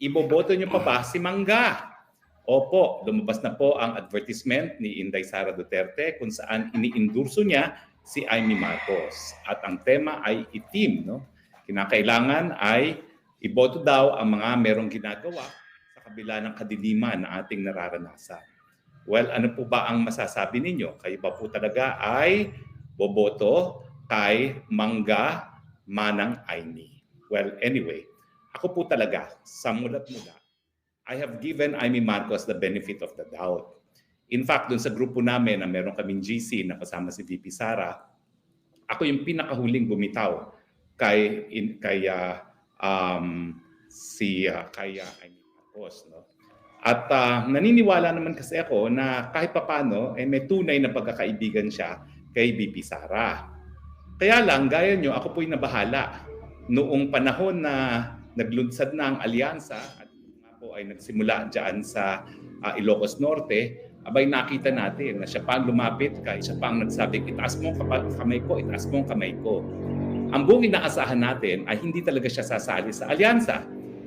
iboboto niyo pa ba si Mangga? Opo, lumabas na po ang advertisement ni Inday Sara Duterte kung saan iniindurso niya si Amy Marcos. At ang tema ay itim. No? Kinakailangan ay iboto daw ang mga merong ginagawa sa kabila ng kadiliman na ating nararanasan. Well, ano po ba ang masasabi ninyo? Kayo ba po talaga ay boboto kay Mangga Manang Aini? Well, anyway, ako po talaga, sa mulat-mula, I have given Amy Marcos the benefit of the doubt. In fact, dun sa grupo namin na meron kaming GC na kasama si VP Sara, ako yung pinakahuling bumitaw kay in, kay uh, um, si uh, kay uh, Amy Marcos, no? At uh, naniniwala naman kasi ako na kahit papano eh, may tunay na pagkakaibigan siya kay VP Sara. Kaya lang, gaya nyo, ako po'y nabahala. Noong panahon na naglunsad na ang alyansa at po ay nagsimula dyan sa uh, Ilocos Norte, abay nakita natin na siya pa ang lumapit kay siya pa ang nagsabing itaas mo kamay ko, itaas mo kamay ko. Ang buong inaasahan natin ay hindi talaga siya sasali sa alyansa.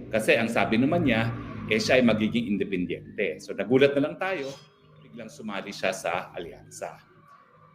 Kasi ang sabi naman niya, eh siya ay magiging independyente. So nagulat na lang tayo, biglang sumali siya sa alyansa.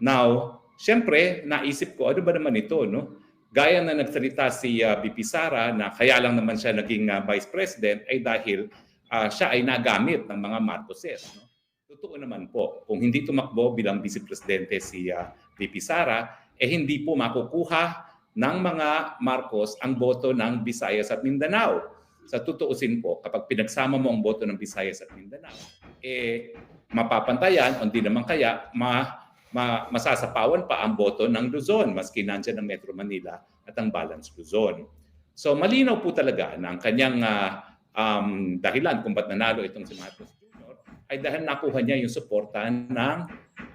Now, syempre, naisip ko, ano ba naman ito, no? Gaya na nagsalita si uh, BP Sara na kaya lang naman siya naging uh, vice president ay dahil uh, siya ay nagamit ng mga Marcoses. No? Totoo naman po, kung hindi tumakbo bilang vice presidente si uh, VP Sara, eh hindi po makukuha ng mga Marcos ang boto ng Visayas at Mindanao. Sa tutuusin po, kapag pinagsama mo ang boto ng Visayas at Mindanao, eh mapapantayan hindi naman kaya ma ma, masasapawan pa ang boto ng Luzon, maski nandiyan ang Metro Manila at ang Balance Luzon. So malinaw po talaga na ang kanyang uh, um, dahilan kung ba't nanalo itong si Marcos Jr. ay dahil nakuha niya yung suporta ng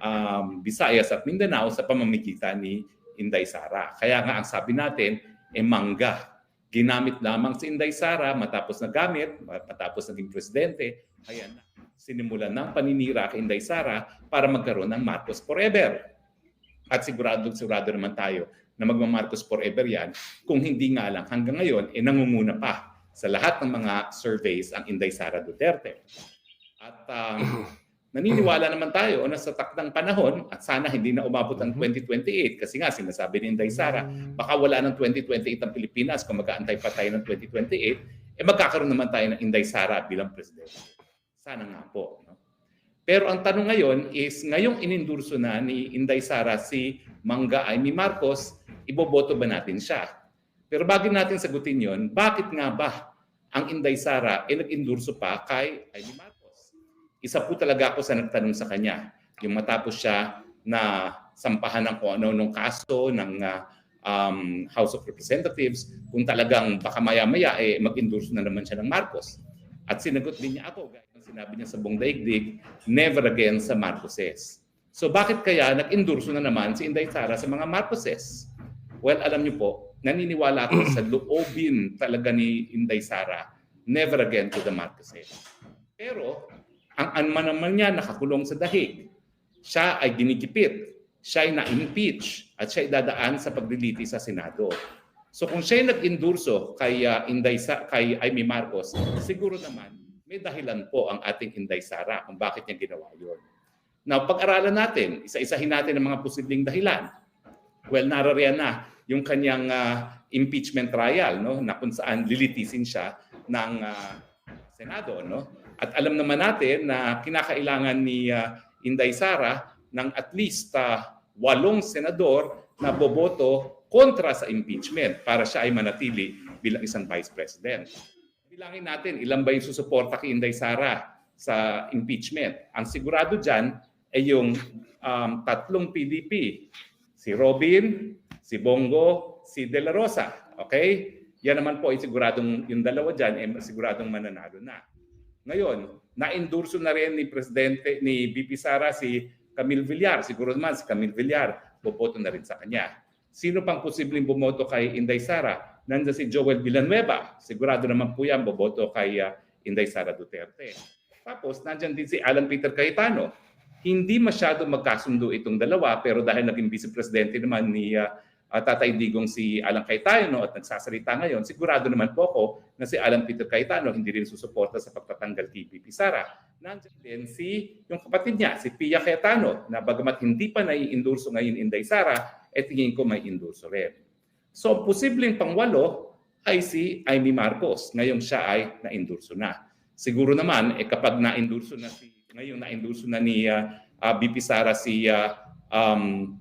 um, Visayas at Mindanao sa pamamagitan ni Inday Sara. Kaya nga ang sabi natin, e mangga. Ginamit lamang si Inday Sara matapos na gamit, matapos naging presidente, ayan na sinimulan ng paninira kay Inday Sara para magkaroon ng Marcos Forever. At sigurado sigurado naman tayo na magma-Marcos Forever yan kung hindi nga lang hanggang ngayon eh nangunguna pa sa lahat ng mga surveys ang Inday Sara Duterte. At um, naniniwala naman tayo na sa takdang panahon at sana hindi na umabot ang 2028 kasi nga sinasabi ni Inday Sara baka wala ng 2028 ang Pilipinas kung mag-aantay pa tayo ng 2028 eh magkakaroon naman tayo ng Inday Sara bilang presidente. Sana nga po. No? Pero ang tanong ngayon is, ngayong inindurso na ni Inday Sara si Mangga Amy Marcos, iboboto ba natin siya? Pero bago natin sagutin yon, bakit nga ba ang Inday Sara ay nag-indurso pa kay Amy Marcos? Isa po talaga ako sa nagtanong sa kanya. Yung matapos siya na sampahan ng kung ano-anong kaso ng uh, um, House of Representatives, kung talagang baka maya-maya eh, mag-endorse na naman siya ng Marcos. At sinagot din niya ako, sinabi niya sa buong daigdig, never again sa Marcoses. So bakit kaya nag-endorso na naman si Inday Sara sa mga Marcoses? Well, alam niyo po, naniniwala ako sa loobin talaga ni Inday Sara, never again to the Marcoses. Pero, ang anman naman niya nakakulong sa dahig. Siya ay ginikipit. Siya ay na-impeach at siya ay dadaan sa pagliliti sa Senado. So kung siya ay nag-endorso kay uh, Inday sa kay Amy Marcos, siguro naman may dahilan po ang ating Inday Sara kung bakit niya ginawa yun. Now, pag-aralan natin, isa-isahin natin ang mga posibleng dahilan. Well, narariyan na yung kanyang uh, impeachment trial, no, na kung saan lilitisin siya ng uh, Senado. No? At alam naman natin na kinakailangan ni uh, Inday Sara ng at least uh, walong senador na boboto kontra sa impeachment para siya ay manatili bilang isang vice president. Bilangin natin ilan ba yung susuporta kay Inday Sara sa impeachment. Ang sigurado dyan ay yung um, tatlong PDP. Si Robin, si Bongo, si De La Rosa. Okay? Yan naman po ay siguradong yung dalawa dyan ay siguradong mananalo na. Ngayon, na-endorso na rin ni Presidente, ni BP Sara si Camille Villar. Siguro naman si Camille Villar, boboto na rin sa kanya. Sino pang posibleng bumoto kay Inday Sara? nandiyan si Joel Villanueva. Sigurado naman po yan, boboto kay uh, Inday Sara Duterte. Tapos, nandiyan din si Alan Peter Cayetano. Hindi masyado magkasundo itong dalawa, pero dahil naging vice presidente naman ni uh, uh, Tatay Digong si Alan Cayetano at nagsasalita ngayon, sigurado naman po ako na si Alan Peter Cayetano hindi rin susuporta sa pagtatanggal kay BP Sara. Nandiyan din si yung kapatid niya, si Pia Cayetano, na bagamat hindi pa nai-endorso ngayon Inday Sara, eh tingin ko may endorso rin. So, posibleng pangwalo ay si Amy Marcos. Ngayon siya ay na-endorso na. Siguro naman, eh, kapag na-endorso na si, ngayon na-endorso na ni uh, uh, BP Sara si uh, um,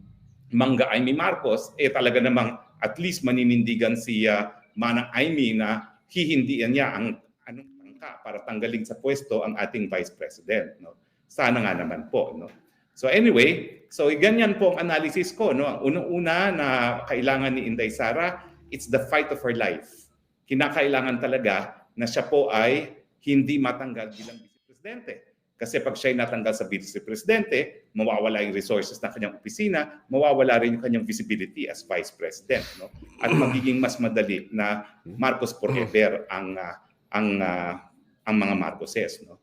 Mangga Amy Marcos, eh talaga namang at least maninindigan si uh, Manang Amy na hihindihan niya ang anong tangka para tanggalin sa pwesto ang ating Vice President. No? Sana nga naman po. No? So anyway, so ganyan po ang analysis ko. No? Ang unang-una na kailangan ni Inday Sara, it's the fight of her life. Kinakailangan talaga na siya po ay hindi matanggal bilang Vice Presidente. Kasi pag siya ay natanggal sa Vice Presidente, mawawala yung resources ng kanyang opisina, mawawala rin yung kanyang visibility as Vice President. No? At magiging mas madali na Marcos forever ang uh, ang uh, ang mga Marcoses. No?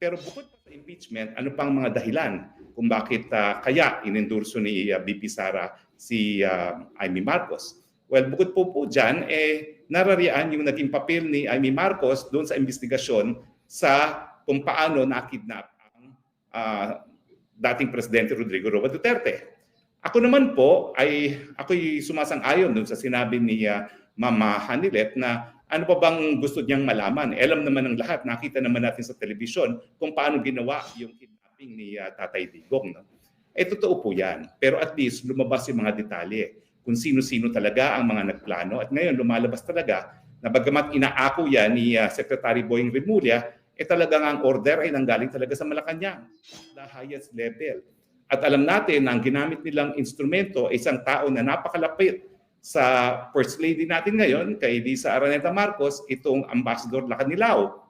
Pero bukod pa sa impeachment, ano pang mga dahilan kung bakit uh, kaya inendorso ni uh, BP Sara si uh, Amy Marcos? Well, bukod po po dyan, eh, narariyan yung naging papel ni Amy Marcos doon sa investigasyon sa kung paano nakidnap ang uh, dating Presidente Rodrigo Roa Duterte. Ako naman po ay ako'y sumasang-ayon doon sa sinabi ni uh, Mama Hanilet na ano pa bang gusto niyang malaman? Alam naman ng lahat, nakita naman natin sa telebisyon kung paano ginawa yung kidnapping ni uh, Tatay Digong. No? Eh totoo po yan. Pero at least lumabas yung mga detalye kung sino-sino talaga ang mga nagplano. At ngayon lumalabas talaga na bagamat inaako yan ni uh, Secretary Boying Remulla, eh talagang ang order ay nanggaling talaga sa Malacanang, the highest level. At alam natin na ang ginamit nilang instrumento ay isang tao na napakalapit sa First Lady natin ngayon, kay Lisa Araneta Marcos, itong Ambassador Lacanilao,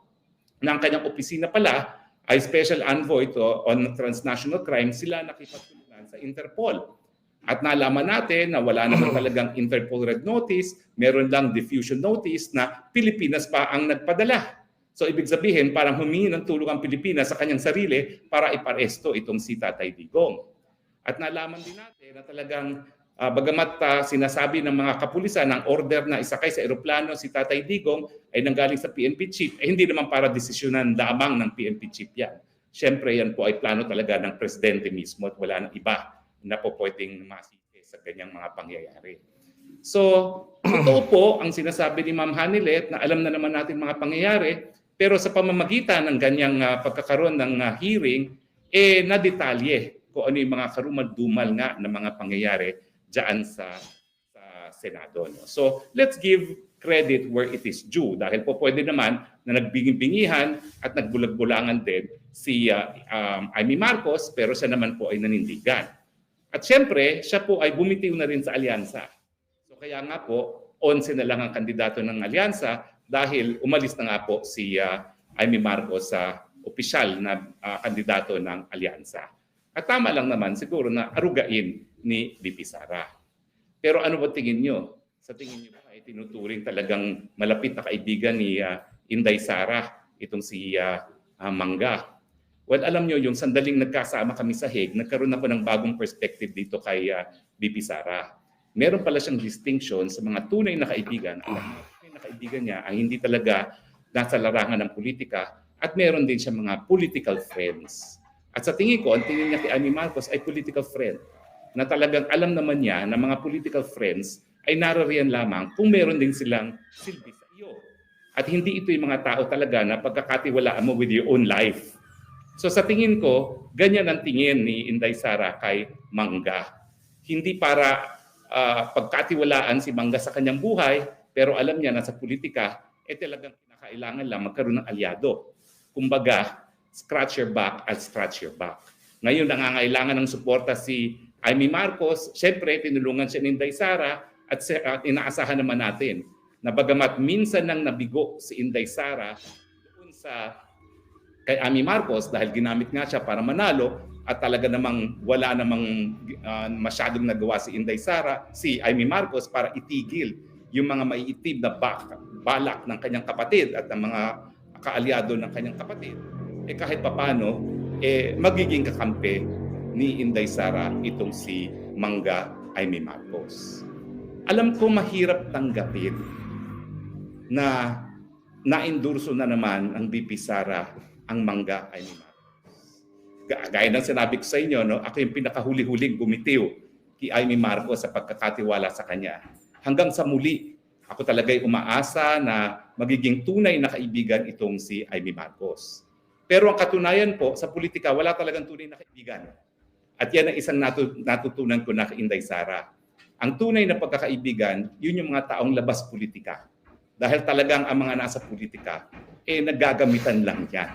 na ang kanyang opisina pala ay Special Envoy to on Transnational Crime, sila nakipagtulungan sa Interpol. At nalaman natin na wala naman talagang Interpol Red Notice, meron lang diffusion notice na Pilipinas pa ang nagpadala. So ibig sabihin, parang humingi ng tulong ang Pilipinas sa kanyang sarili para iparesto itong si Tatay Digong. At nalaman din natin na talagang uh, bagamat uh, sinasabi ng mga kapulisan ng order na isakay sa eroplano si Tatay Digong ay nanggaling sa PNP chief, eh hindi naman para desisyonan lamang ng PNP chief yan. Siyempre yan po ay plano talaga ng presidente mismo at wala nang iba na po pwedeng masike sa ganyang mga pangyayari. So, totoo po ang sinasabi ni Ma'am Hanilet na alam na naman natin mga pangyayari, pero sa pamamagitan ng ganyang uh, pagkakaroon ng uh, hearing, eh nadetalye kung ano yung mga karumal-dumal nga ng mga pangyayari diyan sa, sa Senado. No? So let's give credit where it is due dahil po pwede naman na nagbinging-bingihan at nagbulag-bulangan din si uh, um, Amy Marcos pero siya naman po ay nanindigan. At siyempre, siya po ay bumitiw na rin sa alyansa. So kaya nga po, 11 na lang ang kandidato ng alyansa dahil umalis na nga po si uh, Amy Marcos sa opisyal na uh, kandidato ng alyansa. At tama lang naman siguro na arugain ni VP Sara. Pero ano ba tingin nyo? Sa tingin nyo ba ay tinuturing talagang malapit na kaibigan ni uh, Inday Sara itong si uh, uh, Mangga? Well, alam nyo, yung sandaling nagkasama kami sa Hague, nagkaroon ako ng bagong perspective dito kay uh, VP Sara. Meron pala siyang distinction sa mga tunay na kaibigan at na kaibigan niya ang hindi talaga nasa larangan ng politika at meron din siya mga political friends. At sa tingin ko, ang tingin niya kay Amy Marcos ay political friend na talagang alam naman niya na mga political friends ay narariyan lamang kung meron din silang silbi sa iyo. At hindi ito yung mga tao talaga na pagkakatiwalaan mo with your own life. So sa tingin ko, ganyan ang tingin ni Inday Sara kay Mangga. Hindi para uh, pagkatiwalaan si Mangga sa kanyang buhay, pero alam niya na sa politika, eh talagang kinakailangan lang magkaroon ng alyado. Kumbaga, scratch your back at scratch your back. Ngayon, nangangailangan ng suporta si Amy Marcos. Siyempre, tinulungan siya ni Inday Sara at inaasahan naman natin na bagamat minsan nang nabigo si Inday Sara doon sa kay Amy Marcos dahil ginamit nga siya para manalo at talaga namang wala namang uh, masyadong nagawa si Inday Sara, si Amy Marcos para itigil yung mga maiitim na bak, balak ng kanyang kapatid at ng mga kaalyado ng kanyang kapatid, eh kahit papano, eh magiging kakampi ni Inday Sara itong si Mangga Aimee Marcos. alam ko mahirap tanggapin na na-endorso na naman ang BP Sara ang mangga ni Marcos. Ga- Gaya ng sinabi ko sa inyo, no, ako yung pinakahuli-huling gumitiw kay Amy Marcos sa pagkakatiwala sa kanya. Hanggang sa muli, ako talaga'y umaasa na magiging tunay na kaibigan itong si Amy Marcos. Pero ang katunayan po, sa politika, wala talagang tunay na kaibigan. At yan ang isang natu- natutunan ko na kay Sara. Ang tunay na pagkakaibigan, yun yung mga taong labas politika. Dahil talagang ang mga nasa politika, eh naggagamitan lang yan.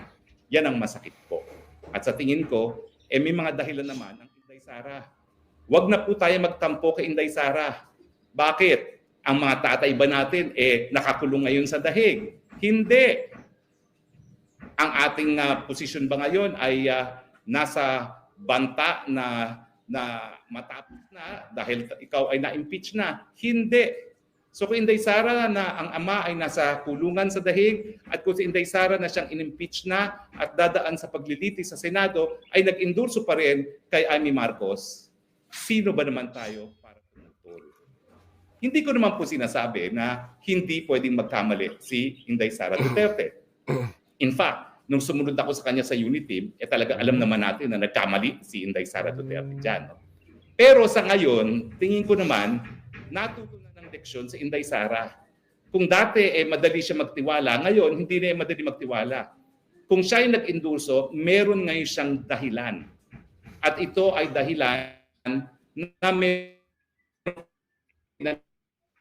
Yan ang masakit po. At sa tingin ko, eh may mga dahilan naman ang Inday Sara. Huwag na po tayo magtampo kay Inday Sara. Bakit? Ang mga tatay ba natin eh nakakulong ngayon sa dahig? Hindi. Ang ating ah, posisyon ba ngayon ay ah, nasa banta na na matapos na dahil ikaw ay na-impeach na? Hindi. So kung Inday Sara na ang ama ay nasa kulungan sa dahig at kung si Inday Sara na siyang inimpeach na at dadaan sa pagliliti sa Senado ay nag-endorso pa rin kay Amy Marcos, sino ba naman tayo? Hindi ko naman po sinasabi na hindi pwedeng magkamali si Inday Sara Duterte. In fact, nung sumunod ako sa kanya sa unit team, eh talaga alam naman natin na nagkamali si Inday Sara Duterte dyan. No? Pero sa ngayon, tingin ko naman, natuto na ng leksyon si Inday Sara. Kung dati eh madali siya magtiwala, ngayon hindi na eh madali magtiwala. Kung siya ay nag-endorso, meron ngayon siyang dahilan. At ito ay dahilan na may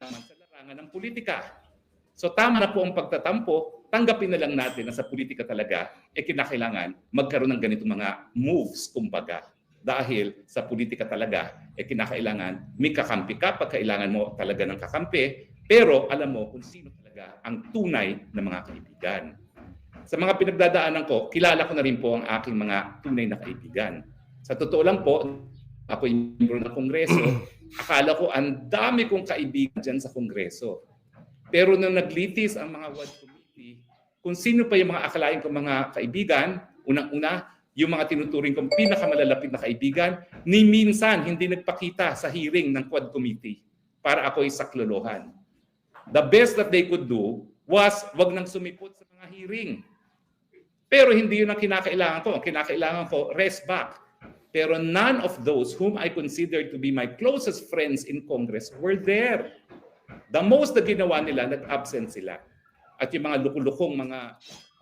naman sa larangan ng politika. So tama na po ang pagtatampo, tanggapin na lang natin na sa politika talaga, eh kinakailangan magkaroon ng ganitong mga moves, kumbaga. Dahil sa politika talaga, eh kinakailangan may kakampi ka pag kailangan mo talaga ng kakampi, pero alam mo kung sino talaga ang tunay na mga kaibigan. Sa mga pinagdadaanan ko, kilala ko na rin po ang aking mga tunay na kaibigan. Sa totoo lang po, ako yung membro ng Kongreso, akala ko ang dami kong kaibigan dyan sa Kongreso. Pero nung naglitis ang mga ward committee, kung sino pa yung mga akalain kong mga kaibigan, unang-una, yung mga tinuturing kong pinakamalalapit na kaibigan, ni minsan hindi nagpakita sa hearing ng quad committee para ako'y saklolohan. The best that they could do was wag nang sumipot sa mga hearing. Pero hindi yun ang kinakailangan ko. Ang kinakailangan ko, rest back. Pero none of those whom I consider to be my closest friends in Congress were there. The most na ginawa nila, nag-absent sila. At yung mga lukulukong mga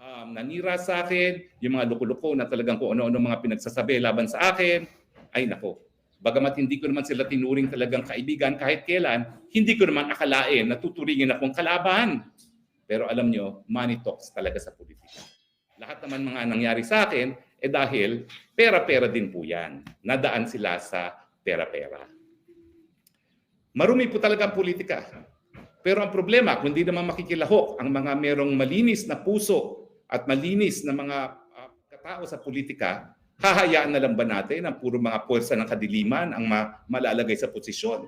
um, nanira sa akin, yung mga lukulukong na talagang kung ano-ano mga pinagsasabi laban sa akin, ay nako. Bagamat hindi ko naman sila tinuring talagang kaibigan kahit kailan, hindi ko naman akalain na tuturingin akong kalaban. Pero alam nyo, money talks talaga sa politika. Lahat naman mga nangyari sa akin, eh dahil pera-pera din po yan. Nadaan sila sa pera-pera. Marumi po talaga ang politika. Pero ang problema, kung hindi naman makikilahok ang mga merong malinis na puso at malinis na mga ah, katao sa politika, hahayaan na lang ba natin ang puro mga puwersa ng kadiliman ang ma- malalagay sa posisyon?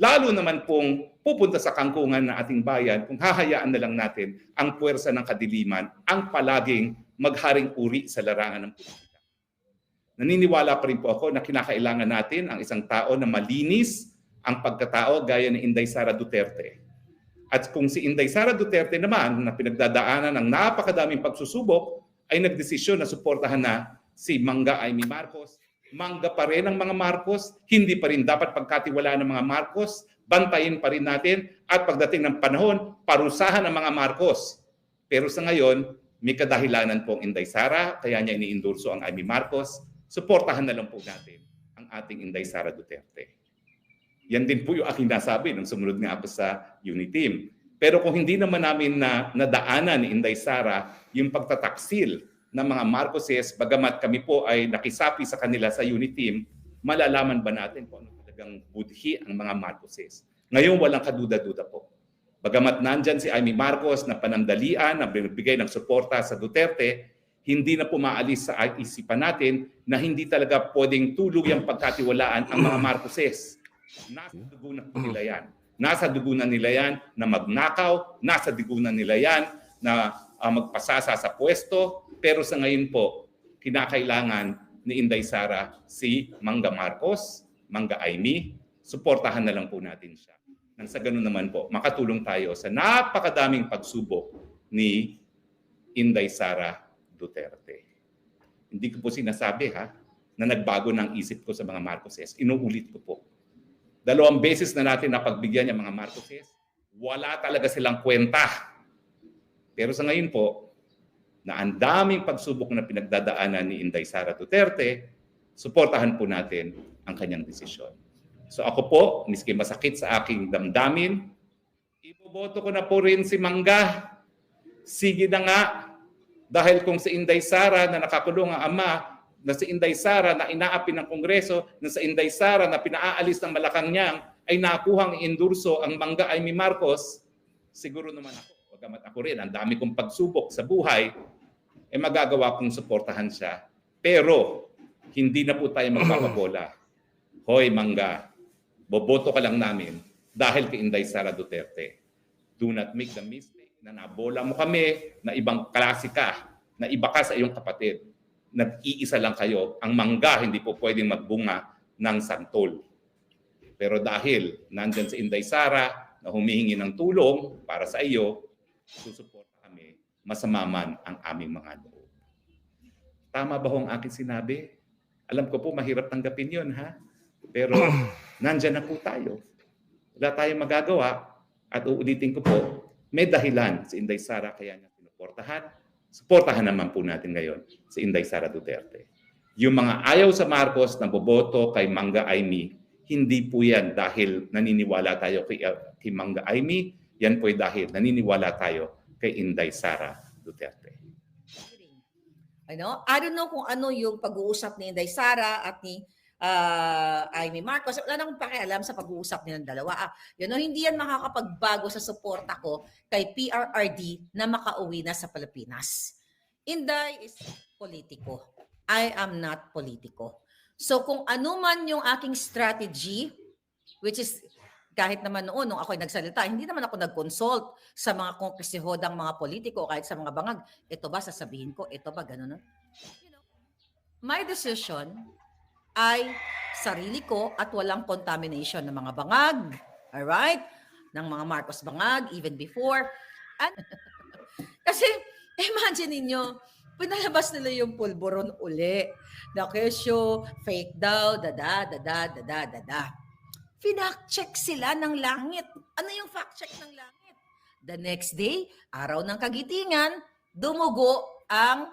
Lalo naman pong pupunta sa kangkungan ng ating bayan kung hahayaan na lang natin ang puwersa ng kadiliman ang palaging magharing uri sa larangan ng politika. Naniniwala pa rin po ako na kinakailangan natin ang isang tao na malinis ang pagkatao gaya ni Inday Sara Duterte. At kung si Inday Sara Duterte naman na pinagdadaanan ng napakadaming pagsusubok ay nagdesisyon na suportahan na si Mangga Amy Marcos, mangga pa rin ang mga Marcos, hindi pa rin dapat pagkatiwalaan ng mga Marcos, bantayin pa rin natin at pagdating ng panahon, parusahan ang mga Marcos. Pero sa ngayon, may kadahilanan pong Inday Sara, kaya niya iniindurso ang Amy Marcos, suportahan na lang po natin ang ating Inday Sara Duterte. Yan din po yung aking nasabi nung sumunod nga ako sa Uniteam. Pero kung hindi naman namin na nadaanan ni Inday Sara yung pagtataksil ng mga Marcoses, bagamat kami po ay nakisapi sa kanila sa Uniteam, malalaman ba natin kung ano talagang budhi ang mga Marcoses? Ngayon walang kaduda-duda po. Bagamat nandyan si Amy Marcos na panandalian, na binibigay ng suporta sa Duterte, hindi na pumaalis sa isipan natin na hindi talaga pwedeng tuluyang pagkatiwalaan ang mga Marcoses. Nasa dugo na nila yan. Nasa dugo na nila yan na magnakaw, nasa dugo na nila yan na ah, magpasasa sa pwesto. Pero sa ngayon po, kinakailangan ni Inday Sara si Mangga Marcos, Mangga Aimee, suportahan na lang po natin siya. nang sa ganun naman po, makatulong tayo sa napakadaming pagsubok ni Inday Sara Duterte. Hindi ko po sinasabi ha, na nagbago ng isip ko sa mga Marcoses. Inuulit ko po. Dalawang beses na natin napagbigyan yung mga Marcoses, wala talaga silang kwenta. Pero sa ngayon po, na ang daming pagsubok na pinagdadaanan ni Inday Sara Duterte, suportahan po natin ang kanyang desisyon. So ako po, miski masakit sa aking damdamin, iboboto ko na po rin si Mangga. Sige na nga, dahil kung si Inday Sara na nakakulong ang ama, na si Inday Sara na inaapi ng Kongreso, na si Inday Sara na pinaalis ng Malacanang, ay nakuhang endurso ang Mangga Amy Marcos, siguro naman ako, wagamat ako rin, ang dami kong pagsubok sa buhay, eh magagawa kong suportahan siya. Pero, hindi na po tayo magpapabola. Hoy, Mangga, boboto ka lang namin dahil kay Inday Sara Duterte. Do not make the mistake na nabola mo kami na ibang klase ka, na iba ka sa iyong kapatid. Nag-iisa lang kayo. Ang mangga hindi po pwedeng magbunga ng santol. Pero dahil nandyan si Inday Sara na humihingi ng tulong para sa iyo, susuporta masama man ang aming mga loob. Tama ba ho ang aking sinabi? Alam ko po mahirap tanggapin yun ha. Pero nandyan na po tayo. Wala tayong magagawa at uulitin ko po, may dahilan si Inday Sara kaya niya sinuportahan. Suportahan naman po natin ngayon si Inday Sara Duterte. Yung mga ayaw sa Marcos na boboto kay Mangga Aimee, hindi po yan dahil naniniwala tayo kay, kay Mangga Aimee, yan po ay dahil naniniwala tayo kay Inday Sara Duterte. Ano? I don't know kung ano yung pag-uusap ni Inday Sara at ni uh, Amy Marcos. Wala nang pakialam sa pag-uusap nilang dalawa. Ah, you know, hindi yan makakapagbago sa suporta ko kay PRRD na makauwi na sa Pilipinas. Inday is politiko. I am not politiko. So kung ano man yung aking strategy, which is kahit naman noon, nung ako'y nagsalita, hindi naman ako nag-consult sa mga kongresihudang mga politiko, kahit sa mga bangag, ito ba sasabihin ko, ito ba gano'n? You know, my decision ay sarili ko at walang contamination ng mga bangag, alright? Ng mga Marcos bangag, even before. And, kasi, imagine ninyo, pinalabas nila yung pulburon uli. Na kesyo, fake daw, dada, dada, dada, dada. Finak check sila ng langit. Ano yung fact check ng langit? The next day, araw ng kagitingan, dumugo ang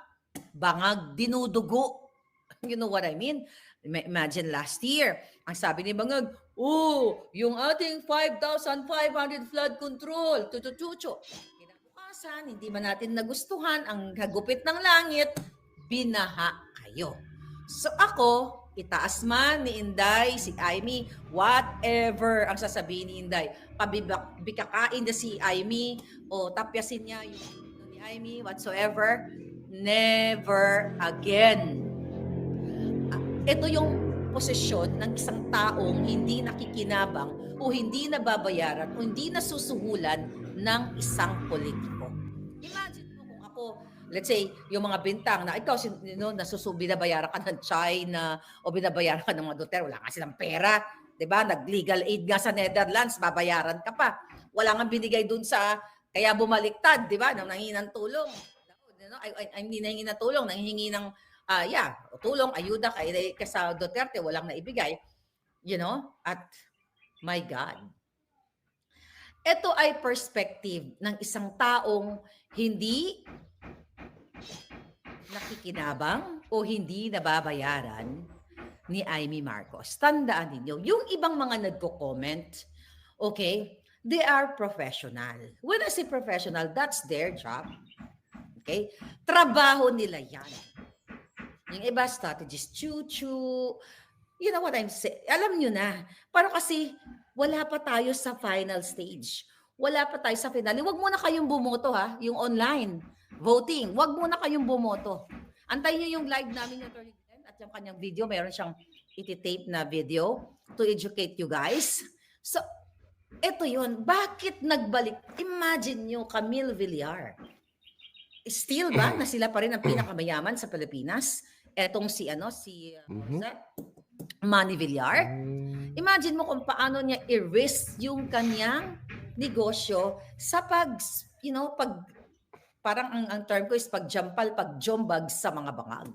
bangag dinudugo. You know what I mean? Ima- Imagine last year, ang sabi ni Bangag, oh, yung ating 5,500 flood control, tututucho. Kinabukasan, hindi man natin nagustuhan ang hagupit ng langit, binaha kayo. So ako, itaas man ni Inday, si Amy, whatever ang sasabihin ni Inday, pabibikakain na si Amy o tapyasin niya yung ni Amy, whatsoever, never again. Ah, Ito yung posisyon ng isang taong hindi nakikinabang o hindi nababayaran o hindi nasusuhulan ng isang politiko. Imagine let's say, yung mga bintang na ikaw, you know, nasusu, binabayaran ka ng China o binabayaran ka ng mga Duterte, wala nga silang pera. 'di ba? Nag-legal aid nga sa Netherlands, babayaran ka pa. Wala nga binigay dun sa, kaya bumaliktad, 'di ba? Nang nangingi ng tulong. You know, ay, ay, hindi nangingi ng tulong, nanghingi ng, ah yeah, tulong, ayuda kay, kay sa Duterte, walang naibigay. You know? At, my God. Ito ay perspective ng isang taong hindi nakikinabang o hindi nababayaran ni Amy Marcos. Tandaan ninyo, yung ibang mga nagko-comment, okay, they are professional. When I say professional, that's their job. Okay? Trabaho nila yan. Yung iba, strategist, chu-chu. You know what I'm saying? Alam nyo na. Pero kasi, wala pa tayo sa final stage. Wala pa tayo sa finale. Huwag muna kayong bumoto ha, yung online voting. Huwag muna kayong bumoto. Antayin nyo yung live namin yung Attorney Glenn at yung kanyang video. Meron siyang iti-tape na video to educate you guys. So, eto yun. Bakit nagbalik? Imagine nyo, Camille Villar. Still ba na sila pa rin ang pinakamayaman sa Pilipinas? Etong si ano, si uh. Jose? Manny Villar. Imagine mo kung paano niya i-risk yung kanyang negosyo sa pag, you know, pag, parang ang, ang term ko is pagjampal, pagjombag sa mga bangag.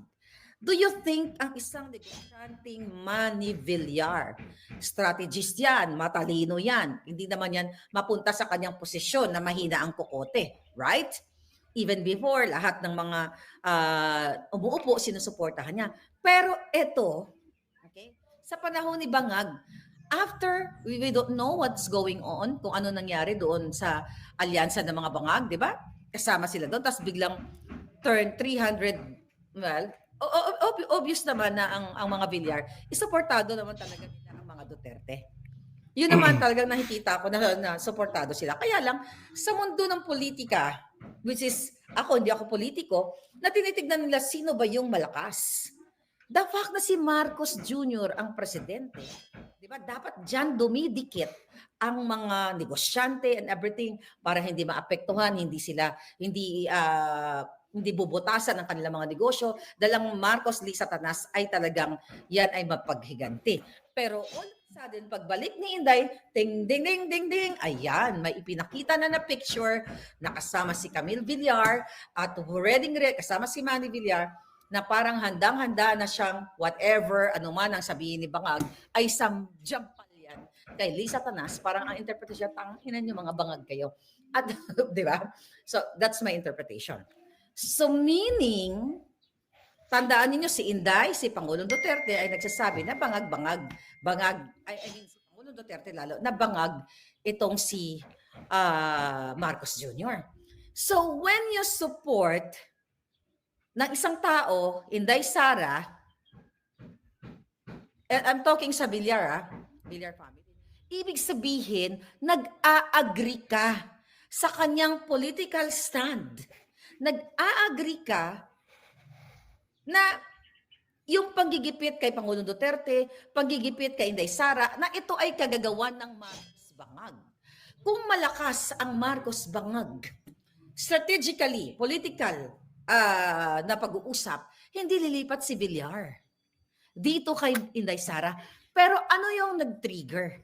Do you think ang isang negosyanteng Manny Villar, strategist yan, matalino yan, hindi naman yan mapunta sa kanyang posisyon na mahina ang kokote, right? Even before, lahat ng mga ah, umuupo, sinusuportahan niya. Pero ito, okay, sa panahon ni Bangag, after we, we don't know what's going on, kung ano nangyari doon sa alyansa ng mga bangag, di ba? Kasama sila doon, tapos biglang turn 300, well, obvious naman na ang, ang mga Villar, isuportado naman talaga nila ang mga Duterte. Yun naman talagang nakikita ko na, na suportado sila. Kaya lang, sa mundo ng politika, which is, ako, hindi ako politiko, na tinitignan nila sino ba yung malakas. The fact na si Marcos Jr. ang presidente, di ba, dapat dyan dumidikit ang mga negosyante and everything para hindi maapektuhan, hindi sila, hindi ah, hindi bubutasan ang kanilang mga negosyo. Dalang Marcos Lee Satanas ay talagang yan ay mapaghiganti. Pero all of a sudden, pagbalik ni Inday, ding, ding, ding, ding, ding, ayan, may ipinakita na na picture na kasama si Camille Villar at ready kasama si Manny Villar na parang handang-handa na siyang whatever, ano man ang sabihin ni Bangag, ay samjampal yan kay Lisa Tanas. Parang ang interpretation, tanginan yung mga bangag kayo. At, di ba? So, that's my interpretation. So, meaning, tandaan ninyo si Inday, si Pangulong Duterte ay nagsasabi na bangag-bangag, bangag, ay, I mean, si Pangulong Duterte lalo, na bangag itong si ah, Marcos Jr. So, when you support ng isang tao, Inday Sara, and I'm talking sa Villar, ah, Villar family, ibig sabihin, nag-a-agree ka sa kanyang political stand. Nag-a-agree ka na yung panggigipit kay Pangulong Duterte, panggigipit kay Inday Sara, na ito ay kagagawan ng Marcos Bangag. Kung malakas ang Marcos Bangag, strategically, political ah, na pag-uusap, hindi lilipat si Villar. Dito kay Inday Sara. Pero ano yung nag-trigger?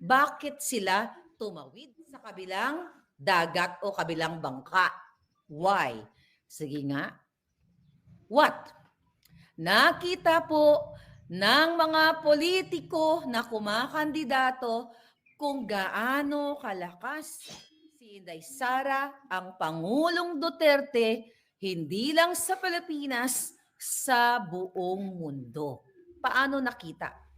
Bakit sila tumawid sa kabilang dagat o kabilang bangka? Why? Sige nga. What? Nakita po ng mga politiko na kumakandidato kung gaano kalakas si Inday Sara ang Pangulong Duterte hindi lang sa Pilipinas, sa buong mundo. Paano nakita?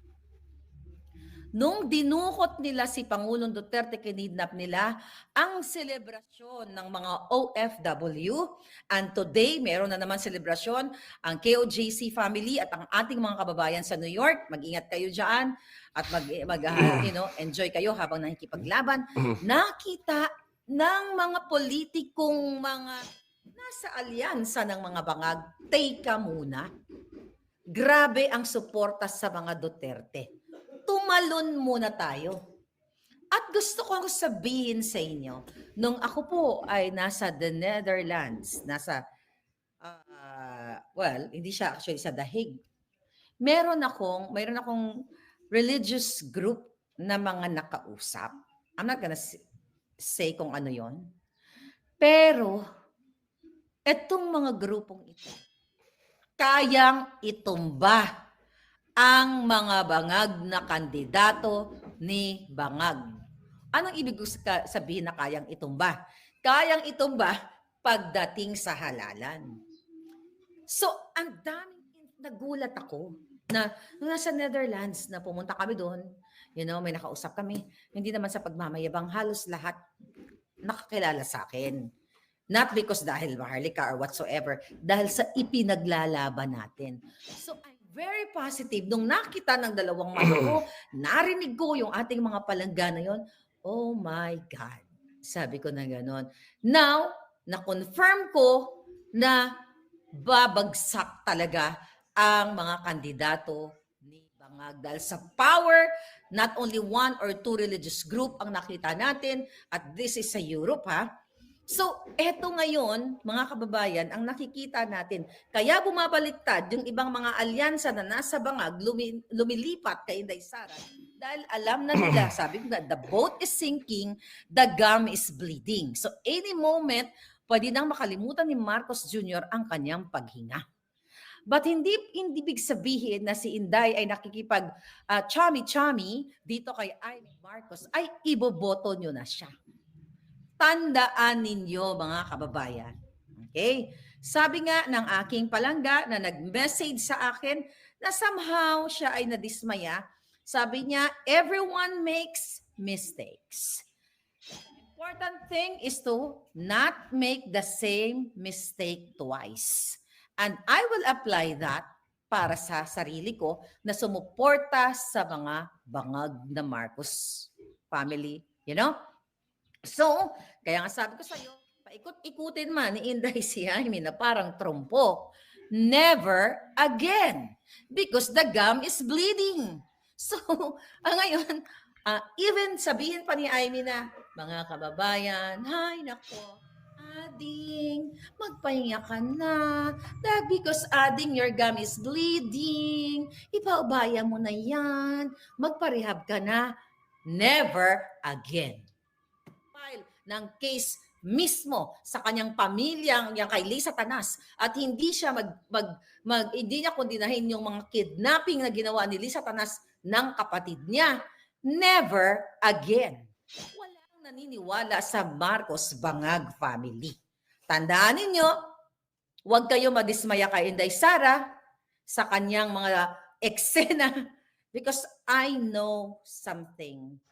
Nung dinukot nila si Pangulong Duterte, kinidnap nila ang selebrasyon ng mga OFW. And today, meron na naman selebrasyon ang KOJC family at ang ating mga kababayan sa New York. Mag-ingat kayo dyan at mag, mag ah, you know, enjoy kayo habang nakikipaglaban. Nakita ng mga politikong mga nasa alyansa ng mga bangag, teka muna. Grabe ang suporta sa mga Duterte tumalon muna tayo. At gusto ko sabihin sa inyo, nung ako po ay nasa the Netherlands, nasa, ah, well, hindi siya actually sa The Hague, meron akong, meron akong religious group na mga nakausap. I'm not gonna say kung ano yon. Pero, etong mga grupong ito, kayang itumba ang mga bangag na kandidato ni Bangag. Anong ibig sabihin na kayang itumba? Kayang itumba pagdating sa halalan. So, ang daming nagulat ako na nasa Netherlands na pumunta kami doon, you know, may nakausap kami. Hindi naman sa pagmamayabang, halos lahat nakakilala sa akin. Not because dahil maharlika or whatsoever, dahil sa ipinaglalaban natin. So, I'm very positive. Nung nakita ng dalawang mata ko, narinig ko yung ating mga palangga na yon. Oh my God. Sabi ko na gano'n. Now, na-confirm ko na babagsak talaga ang mga kandidato ni Bangag. Dahil sa power, not only one or two religious group ang nakita natin, at this is sa Europe ha, So, eto ngayon, mga kababayan, ang nakikita natin. Kaya bumabaliktad yung ibang mga alyansa na nasa bangag, lumi, lumilipat kay Inday Sara. Dahil alam na nila, sabi ko nga, the boat is sinking, the gum is bleeding. So, any moment, pwede nang makalimutan ni Marcos Jr. ang kanyang paghinga. But hindi hindi big sabihin na si Inday ay nakikipag ah, chami-chami dito kay Amy Marcos ay iboboto nyo na siya. Tandaan ninyo mga kababayan. Okay? Sabi nga ng aking palangga na nag-message sa akin na somehow siya ay nadismaya. Sabi niya, everyone makes mistakes. Important thing is to not make the same mistake twice. And I will apply that para sa sarili ko na sumuporta sa mga bangag na Marcos family. You know? So, kaya nga sabi ko sa'yo, paikot-ikutin man ni Inday si Jaime na parang trompo. Never again. Because the gum is bleeding. So, ah, ngayon, ah, even sabihin pa ni Jaime na, mga kababayan, hay nako, ading, magpahinga ka na. That because adding your gum is bleeding. Ipaubaya mo na yan. Magparehab ka na. Never again ng case mismo sa kanyang pamilyang yang kay Lisa Tanas at hindi siya mag, mag, mag hindi niya kondinahin yung mga kidnapping na ginawa ni Lisa Tanas ng kapatid niya. Never again. Walang naniniwala sa Marcos Bangag family. Tandaan ninyo, huwag kayo madismaya kay Inday Sara sa kanyang mga eksena because I know something